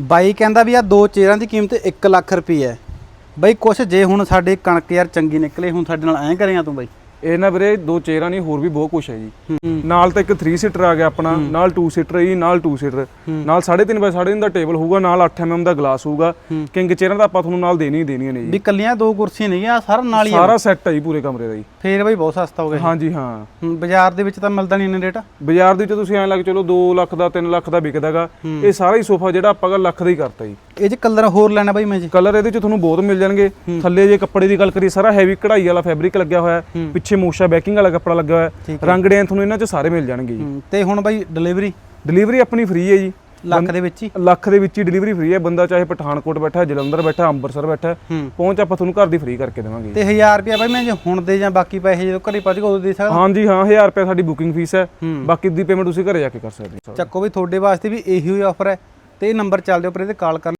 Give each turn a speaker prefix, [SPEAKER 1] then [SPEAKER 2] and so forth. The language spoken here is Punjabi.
[SPEAKER 1] ਬਾਈ ਕਹਿੰਦਾ ਵੀ ਆ ਦੋ ਚੇਅਰਾਂ ਦੀ ਕੀਮਤ 1 ਲੱਖ ਰੁਪਏ ਹੈ। ਬਾਈ ਕੁਛ ਜੇ ਹੁਣ ਸਾਡੇ ਕਣਕ ਯਾਰ ਚੰਗੀ ਨਿਕਲੇ, ਹੁਣ ਸਾਡੇ ਨਾਲ ਐਂ ਕਰਿਆ ਤੂੰ ਬਾਈ।
[SPEAKER 2] ਇਹ ਨਾ ਵੀਰੇ ਦੋ ਚੇਅਰਾਂ ਨਹੀਂ ਹੋਰ ਵੀ ਬਹੁਤ ਕੁਝ ਹੈ ਜੀ।
[SPEAKER 1] ਹੂੰ।
[SPEAKER 2] ਨਾਲ ਤਾਂ ਇੱਕ 3 ਸੀਟਰ ਆ ਗਿਆ ਆਪਣਾ ਨਾਲ 2 ਸੀਟਰ ਜੀ ਨਾਲ 2 ਸੀਟਰ ਨਾਲ 3.5 ਬਾਈ 3.5 ਦਾ ਟੇਬਲ ਹੋਊਗਾ ਨਾਲ 8 mm ਦਾ ਗਲਾਸ ਹੋਊਗਾ। ਕਿੰਗ ਚੇਅਰਾਂ ਦਾ ਆਪਾਂ ਤੁਹਾਨੂੰ ਨਾਲ ਦੇਣੀ ਹੀ ਦੇਣੀਆਂ ਨੇ ਜੀ।
[SPEAKER 1] ਵੀ ਕੱਲੀਆਂ ਦੋ ਕੁਰਸੀਆਂ ਨਹੀਂ ਆ ਸਾਰਾ ਨਾਲ ਹੀ
[SPEAKER 2] ਸਾਰਾ ਸੈੱਟ ਹੈ ਜੀ ਪੂਰੇ ਕਮਰੇ ਦਾ ਜੀ।
[SPEAKER 1] ਫੇਰ ਬਾਈ ਬਹੁਤ ਸਸਤਾ ਹੋ ਗਿਆ
[SPEAKER 2] ਹਾਂਜੀ ਹਾਂ।
[SPEAKER 1] ਬਾਜ਼ਾਰ ਦੇ ਵਿੱਚ ਤਾਂ ਮਿਲਦਾ ਨਹੀਂ ਇੰਨੇ ਰੇਟ
[SPEAKER 2] ਬਾਜ਼ਾਰ ਦੇ ਵਿੱਚ ਤੁਸੀਂ ਐਂ ਲੱਗ ਚਲੋ 2 ਲੱਖ ਦਾ 3 ਲੱਖ ਦਾ ਵਿਕਦਾਗਾ ਇਹ ਸਾਰਾ ਹੀ ਸੋਫਾ ਜਿਹੜਾ ਆਪਾਂ ਲੱਖ ਦਾ ਹੀ ਕਰਤਾ ਜੀ।
[SPEAKER 1] ਇਹ ਚ ਕਲਰ ਹੋਰ ਲੈਣਾ ਬਾਈ ਮੈਂ ਜੀ।
[SPEAKER 2] ਕਲਰ ਇਹਦੇ ਚ ਤੁਹਾਨੂੰ ਬਹੁਤ ਮਿਲ ਜਾਣਗੇ। ਥੱਲੇ ਜੇ ਕੱਪੜੇ ਦੀ ਗੱਲ ਕਰੀ ਸਾਰਾ ਹੈਵੀ ਕਢਾਈ ਵਾਲਾ ਫੈਬਰਿਕ ਲੱਗਿਆ ਹੋਇਆ ਹੈ। ਪਿੱਛੇ ਮੋਸ਼ਾ ਬੈਕਿੰਗ ਵਾਲਾ ਕੱਪੜਾ ਲੱਗਾ ਹੋਇਆ ਹੈ। ਰੰਗ ਡਿਜ਼ਾਈਨ ਤੁਹਾਨੂੰ ਇਹਨਾਂ ਚ ਸਾਰੇ ਮਿਲ ਜਾਣਗੇ ਜੀ।
[SPEAKER 1] ਤੇ ਹੁਣ ਬਾਈ ਡਿਲੀਵਰੀ
[SPEAKER 2] ਡਿਲੀਵਰੀ ਆਪਣੀ ਫ੍ਰੀ ਹੈ ਜੀ।
[SPEAKER 1] ਲੱਖ ਦੇ ਵਿੱਚ ਹੀ?
[SPEAKER 2] ਲੱਖ ਦੇ ਵਿੱਚ ਹੀ ਡਿਲੀਵਰੀ ਫ੍ਰੀ ਹੈ। ਬੰਦਾ ਚਾਹੇ ਪਠਾਨਕੋਟ ਬੈਠਾ ਜਲੰਧਰ ਬੈਠਾ ਅੰਮ੍ਰਿਤਸਰ ਬੈਠਾ। ਪਹੁੰਚ ਆਪਾਂ ਤੁਹਾਨੂੰ ਘਰ ਦੀ ਫ੍ਰੀ ਕਰਕੇ ਦੇਵਾਂਗੇ।
[SPEAKER 1] ਤੇ 1000 ਰੁਪਏ ਬਾਈ ਮੈਂ ਜੇ ਹੁਣ ਦੇ ਜਾਂ ਬਾਕੀ ਪੈਸੇ ਜਦੋਂ ਘਰੇ ਪਹੁੰਚ ਗਏ ਉਦੋਂ ਦੇ ਸਕਦਾ?
[SPEAKER 2] ਹਾਂਜੀ ਹਾਂ 1000 ਰੁਪਏ ਸਾਡੀ ਬੁਕਿੰਗ ਫੀਸ
[SPEAKER 1] ਹੈ।
[SPEAKER 2] ਬਾਕੀ ਦੀ ਪੇਮੈਂਟ ਤੁਸੀਂ ਘਰੇ ਜਾ ਕੇ ਕਰ ਸਕਦੇ ਹੋ।
[SPEAKER 1] ਚੱਕੋ ਵੀ ਤੁਹਾਡੇ ਵਾਸਤੇ ਵੀ ਇਹੀ ਆਫਰ ਹੈ। ਤੇ ਇਹ ਨੰਬਰ ਚੱਲਦੇ ਉੱਪਰ ਇਹਦੇ ਕਾਲ ਕਰ